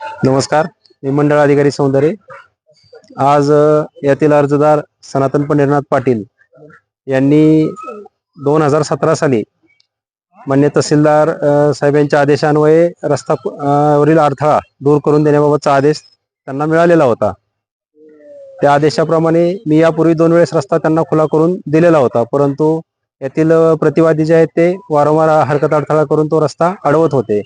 नमस्कार मी मंडळ अधिकारी सौंदर्य. आज यातील अर्जदार सनातन पंढरीनाथ पाटील यांनी दोन हजार सतरा साली मान्य तहसीलदार साहेबांच्या आदेशान्वये रस्ता वरील अडथळा दूर करून देण्याबाबतचा आदेश त्यांना मिळालेला होता. त्या आदेशाप्रमाणे मी यापूर्वी दोन वेळेस रस्ता त्यांना खुला करून दिलेला होता परंतु यातील प्रतिवादी जे आहेत ते वारंवार हरकत अडथळा करून तो रस्ता अडवत होते.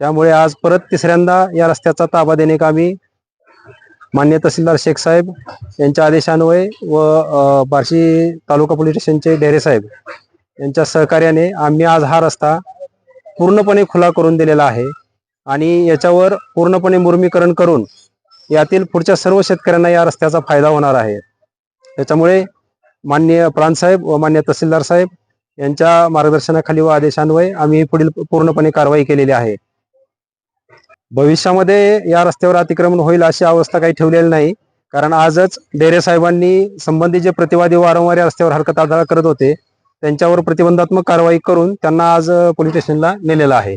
त्यामुळे आज परत तिसऱ्यांदा या रस्त्याचा ताबा देणे कामी मान्य तहसीलदार शेख साहेब यांच्या आदेशान्वये व बार्शी तालुका पोलीस स्टेशनचे डेरे साहेब यांच्या सहकार्याने आम्ही आज हा रस्ता पूर्णपणे खुला करून दिलेला आहे आणि याच्यावर पूर्णपणे मुर्मीकरण करून यातील पुढच्या सर्व शेतकऱ्यांना या रस्त्याचा फायदा होणार आहे. त्याच्यामुळे माननीय प्रांतसाहेब व मान्य तहसीलदार साहेब यांच्या मार्गदर्शनाखाली व आदेशान्वये आम्ही पुढील पूर्णपणे कारवाई केलेली आहे. भविष्यामध्ये या रस्त्यावर अतिक्रमण होईल अशी अवस्था काही ठेवलेली नाही. कारण आजच डेरे साहेबांनी संबंधित जे प्रतिवादी वारंवार या रस्त्यावर हरकत अडथळा करत होते त्यांच्यावर प्रतिबंधात्मक कारवाई करून त्यांना आज पोलीस स्टेशनला नेलेलं आहे.